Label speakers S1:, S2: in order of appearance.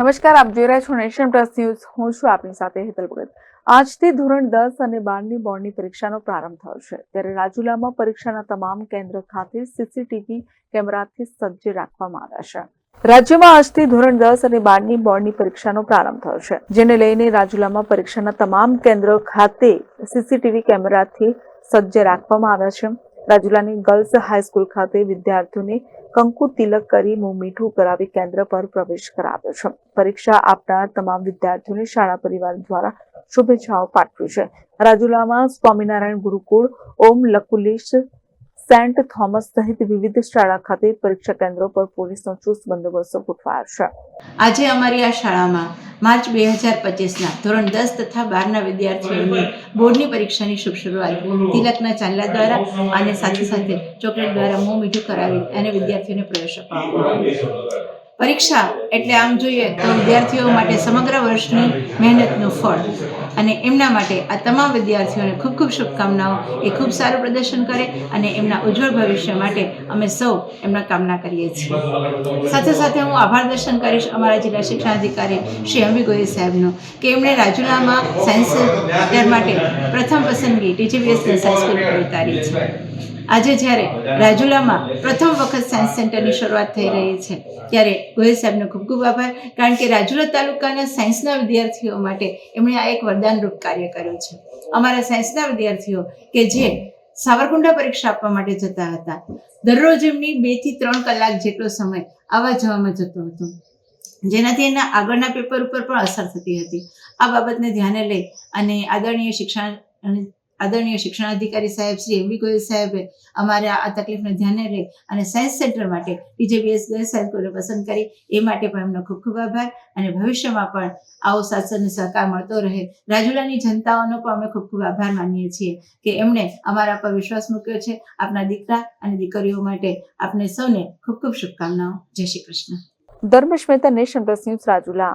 S1: નમસ્કાર, આપ જોઈ રહ્યા છો નેશન પ્લસ ન્યૂઝ. હું છું આપની સાથે હેતલ ભગત. આજથી ધોરણ દસ અને બારની બોર્ડની પરીક્ષાનો પ્રારંભ થયો છે. ત્યારે રાજુલામાં પરીક્ષાના તમામ કેન્દ્ર ખાતે સીસીટીવી કેમેરાથી સજ્જ રાખવામાં આવ્યા છે. રાજ્યમાં આજથી ધોરણ દસ અને બારની બોર્ડની પરીક્ષાનો પ્રારંભ થયો છે. જેને લઈને રાજુલામાં પરીક્ષાના તમામ કેન્દ્રો ખાતે સીસીટીવી કેમેરાથી સજ્જ રાખવામાં આવ્યા છે. રાજુલાની ગર્લ્સ હાઈસ્કૂલ ખાતે વિદ્યાર્થીઓને કંકુ તિલક કરી મું મીઠું કરાવી કેન્દ્ર પર પ્રવેશ કરાવ્યો છે. પરીક્ષા આપનાર તમામ વિદ્યાર્થીઓને શાળા પરિવાર દ્વારા શુભેચ્છાઓ પાઠવી છે. રાજુલામાં સ્વામિનારાયણ ગુરુકુળ, ઓમ લકુલિશ સેન્ટ થોમસ સહિત વિવિધ શાળા ખાતે પરીક્ષા કેન્દ્રો પર પોલીસનો ચુસ્ત બંદોબસ્ત ગોઠવાયો છે
S2: આજે અમારી આ શાળામાં માર્ચ બે હજાર પચીસના ધોરણ દસ તથા બારના વિદ્યાર્થીઓની બોર્ડની પરીક્ષાની શુભ શરૂઆત તિલકના ચાંદલા દ્વારા અને સાથે સાથે ચોકલેટ દ્વારા મોં મીઠું કરાવી અને વિદ્યાર્થીઓને પ્રવેશ અપાવવામાં આવ્યો. પરીક્ષા એટલે આમ જોઈએ તો વિદ્યાર્થીઓ માટે સમગ્ર વર્ષની મહેનતનું ફળ. અને એમના માટે આ તમામ વિદ્યાર્થીઓને ખૂબ ખૂબ શુભકામનાઓ. એ ખૂબ સારું પ્રદર્શન કરે અને એમના ઉજ્જવળ ભવિષ્ય માટે અમે સૌ એમના કામના કરીએ છીએ. સાથે સાથે હું આભાર દર્શન કરીશ અમારા જિલ્લા શિક્ષણાધિકારી શ્રી અંબી ગોયલ સાહેબનો કે એમણે રાજુલામાં સાયન્સ માટે પ્રથમ પસંદગી ટીજીવીએસ સાયન્સ સ્કૂલ ઉતારી છે. આજે જ્યારે રાજુલામાં પ્રથમ વખત સાયન્સ સેન્ટરની શરૂઆત થઈ રહી છે, ત્યારે ગોહિલ સાહેબનો ખૂબ ખૂબ આભાર, કારણ કે રાજુલા તાલુકાના સાયન્સના વિદ્યાર્થીઓ માટે એમણે આ એક વરદાનરૂપ કાર્ય કર્યું છે. અમારા સાયન્સના વિદ્યાર્થીઓ કે જે સાવરકુંડલા પરીક્ષા આપવા માટે જતા હતા, દરરોજ એમની બેથી ત્રણ કલાક જેટલો સમય આવવા જવામાં જતો હતો. જેનાથી એના આગળના પેપર ઉપર પણ અસર થતી હતી. આ બાબતને ધ્યાને લઈ અને આદરણીય શિક્ષણ આદરણીય શિક્ષણાધિકારી સાહેબ, શ્રી એમ બી ગોયલ સાહેબે અમારે આ તકલીફને ધ્યાને લઈ અને સાયન્સ સેન્ટર માટે ટીજેબીએસ ગોયલ સાહેબને પસંદ કરી. એ માટે પણ એમનો ખૂબ ખૂબ આભાર અને ભવિષ્યમાં પણ આવો સાથ સહકાર મળતો રહે. રાજુલાની જનતાઓનો પણ અમે ખૂબ ખૂબ આભાર માનીએ છીએ કે એમણે અમારા પર વિશ્વાસ મૂક્યો છે. આપના દીકરા અને દીકરીઓ માટે આપને સૌને ખૂબ ખૂબ શુભકામનાઓ. જય Shri Krishna.
S1: Dharmesh Mehta nation plus news Rajula.